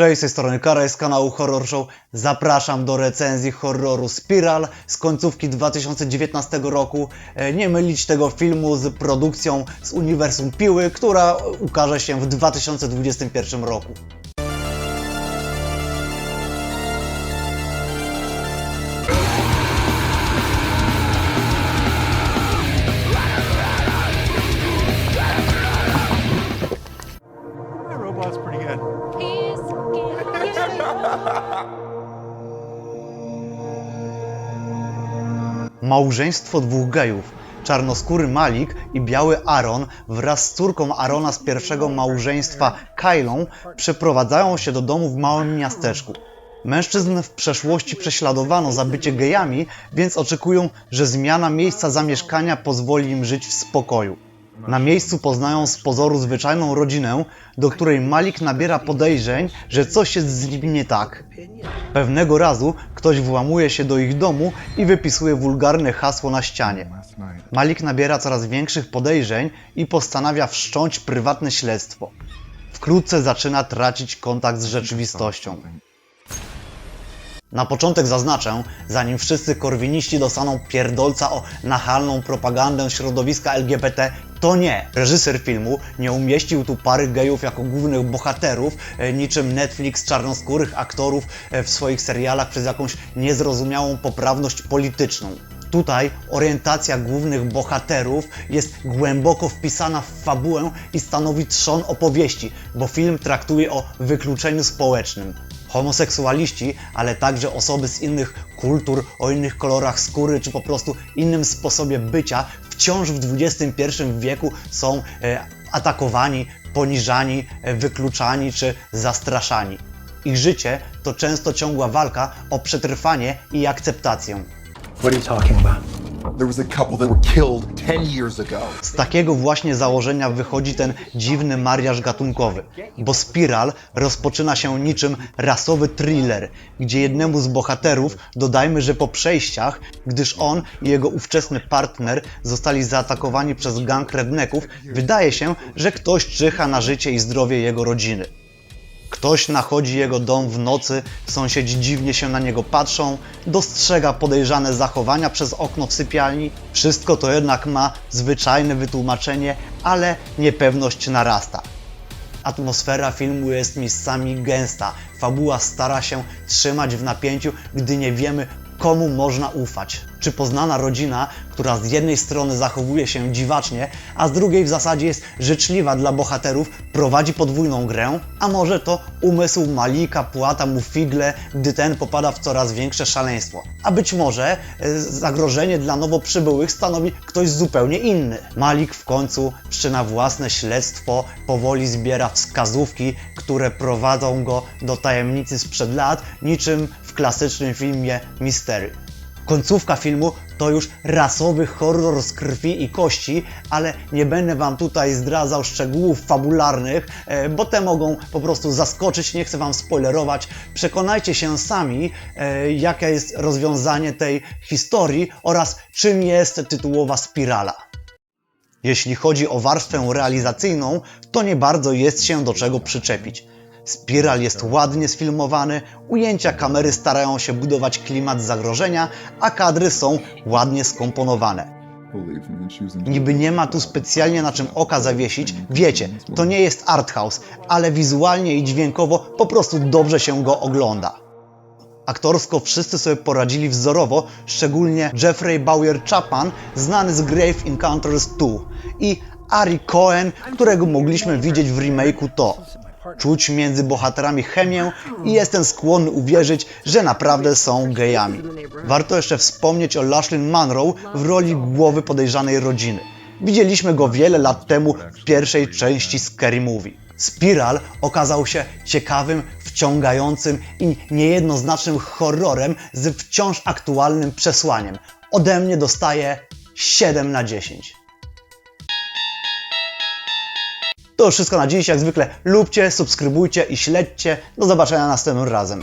Cześć, z tej strony Karaj z kanału Horror Show. Zapraszam do recenzji horroru Spiral z końcówki 2019 roku. E, Nie mylić tego filmu z produkcją z uniwersum Piły, która ukaże się w 2021 roku. Małżeństwo dwóch gejów, czarnoskóry Malik i biały Aaron wraz z córką Arona z pierwszego małżeństwa Kylą przeprowadzają się do domu w małym miasteczku. Mężczyzn w przeszłości prześladowano za bycie gejami, więc oczekują, że zmiana miejsca zamieszkania pozwoli im żyć w spokoju. Na miejscu poznają z pozoru zwyczajną rodzinę, do której Malik nabiera podejrzeń, że coś jest z nim nie tak. Pewnego razu ktoś włamuje się do ich domu i wypisuje wulgarne hasło na ścianie. Malik nabiera coraz większych podejrzeń i postanawia wszcząć prywatne śledztwo. Wkrótce zaczyna tracić kontakt z rzeczywistością. Na początek zaznaczę, zanim wszyscy korwiniści dostaną pierdolca o nachalną propagandę środowiska LGBT, to nie. Reżyser filmu nie umieścił tu pary gejów jako głównych bohaterów, e, niczym Netflix czarnoskórych aktorów e, w swoich serialach przez jakąś niezrozumiałą poprawność polityczną. Tutaj orientacja głównych bohaterów jest głęboko wpisana w fabułę i stanowi trzon opowieści, bo film traktuje o wykluczeniu społecznym. Homoseksualiści, ale także osoby z innych kultur, o innych kolorach skóry, czy po prostu innym sposobie bycia, wciąż w XXI wieku są e, atakowani, poniżani, e, wykluczani czy zastraszani. Ich życie to często ciągła walka o przetrwanie i akceptację. What are you talking about? There was a couple that were killed 10 years ago. Z takiego właśnie założenia wychodzi ten dziwny mariaż gatunkowy, bo Spiral rozpoczyna się niczym rasowy thriller, gdzie jednemu z bohaterów dodajmy, że po przejściach, gdyż on i jego ówczesny partner zostali zaatakowani przez gang redneków, wydaje się, że ktoś czyha na życie i zdrowie jego rodziny. Ktoś nachodzi jego dom w nocy, sąsiedzi dziwnie się na niego patrzą, dostrzega podejrzane zachowania przez okno w sypialni. Wszystko to jednak ma zwyczajne wytłumaczenie, ale niepewność narasta. Atmosfera filmu jest miejscami gęsta, fabuła stara się trzymać w napięciu, gdy nie wiemy, komu można ufać. Czy poznana rodzina, która z jednej strony zachowuje się dziwacznie, a z drugiej w zasadzie jest życzliwa dla bohaterów, prowadzi podwójną grę? A może to umysł Malika płata mu figle, gdy ten popada w coraz większe szaleństwo? A być może e, zagrożenie dla nowo przybyłych stanowi ktoś zupełnie inny. Malik w końcu wszczyna własne śledztwo, powoli zbiera wskazówki, które prowadzą go do tajemnicy sprzed lat, niczym w klasycznym filmie Mistery. Końcówka filmu to już rasowy horror z krwi i kości, ale nie będę Wam tutaj zdradzał szczegółów fabularnych, e, bo te mogą po prostu zaskoczyć, nie chcę Wam spoilerować. Przekonajcie się sami, e, jakie jest rozwiązanie tej historii oraz czym jest tytułowa spirala. Jeśli chodzi o warstwę realizacyjną, to nie bardzo jest się do czego przyczepić. Spiral jest ładnie sfilmowany, ujęcia kamery starają się budować klimat zagrożenia, a kadry są ładnie skomponowane. Niby nie ma tu specjalnie na czym oka zawiesić, wiecie, to nie jest art house, ale wizualnie i dźwiękowo po prostu dobrze się go ogląda. Aktorsko wszyscy sobie poradzili wzorowo, szczególnie Jeffrey Bauer Chapman, znany z Grave Encounters 2 i Ari Cohen, którego mogliśmy widzieć w remake'u To. Czuć między bohaterami chemię i jestem skłonny uwierzyć, że naprawdę są gejami. Warto jeszcze wspomnieć o Lashlyn Monroe w roli głowy podejrzanej rodziny. Widzieliśmy go wiele lat temu w pierwszej części Scary Movie. Spiral okazał się ciekawym, wciągającym i niejednoznacznym horrorem z wciąż aktualnym przesłaniem. Ode mnie dostaje 7 na 10. To już wszystko na dziś. Jak zwykle lubcie, subskrybujcie i śledźcie. Do zobaczenia następnym razem.